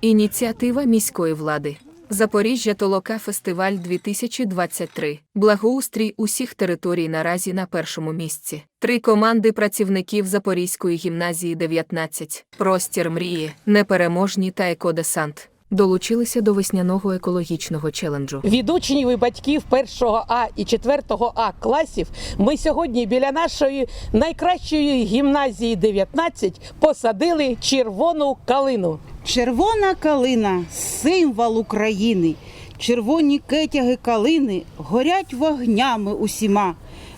Ініціатива міської влади. Запоріжжя Толока Фестиваль 2023. Благоустрій усіх територій наразі на першому місці. Три команди працівників Запорізької гімназії 19. Простір мрії, непереможні та екодесант. Долучилися до весняного екологічного челенджу. Від учнів і батьків першого А і четвертого А класів ми сьогодні біля нашої найкращої гімназії 19 посадили червону калину. Червона калина символ України. Червоні кетяги калини горять вогнями усіма.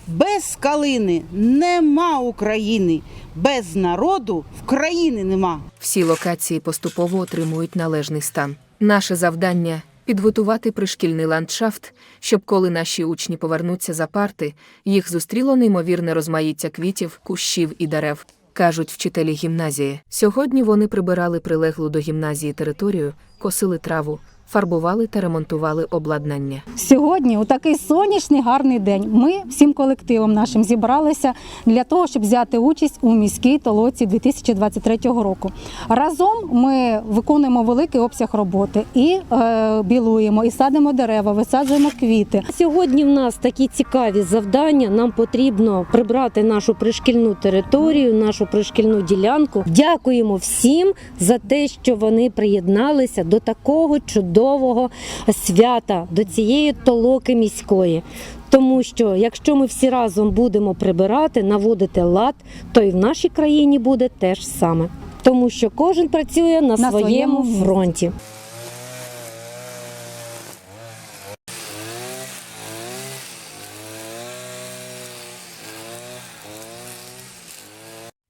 Без калини нема України, без народу в країни нема. Всі локації поступово отримують належний стан. Наше завдання підготувати пришкільний ландшафт, щоб коли наші учні повернуться за парти, їх зустріло неймовірне розмаїття квітів, кущів і дерев. Кажуть вчителі гімназії. Сьогодні вони прибирали прилеглу до гімназії територію, косили траву, фарбували та ремонтували обладнання. Сьогодні, у такий сонячний гарний день, ми всім колективом нашим зібралися для того, щоб взяти участь у міській толоці 2023 року. Разом ми виконуємо великий обсяг роботи і е, білуємо, і садимо дерева, висаджуємо квіти. Сьогодні в нас такі цікаві завдання. Нам потрібно прибрати нашу пришкільну територію, нашу пришкільну ділянку. Дякуємо всім за те, що вони приєдналися до такого чудового свята, до цієї толоки міської. Тому що якщо ми всі разом будемо прибирати, наводити лад, то і в нашій країні буде те ж саме. Тому що кожен працює на, На своєму своєму фронті.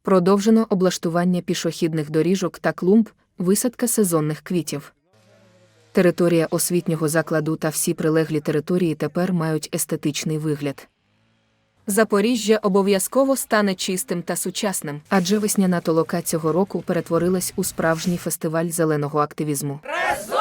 Продовжено облаштування пішохідних доріжок та клумб, висадка сезонних квітів. Територія освітнього закладу та всі прилеглі території тепер мають естетичний вигляд. Запоріжжя обов'язково стане чистим та сучасним, адже весняна толока цього року перетворилась у справжній фестиваль зеленого активізму. Разом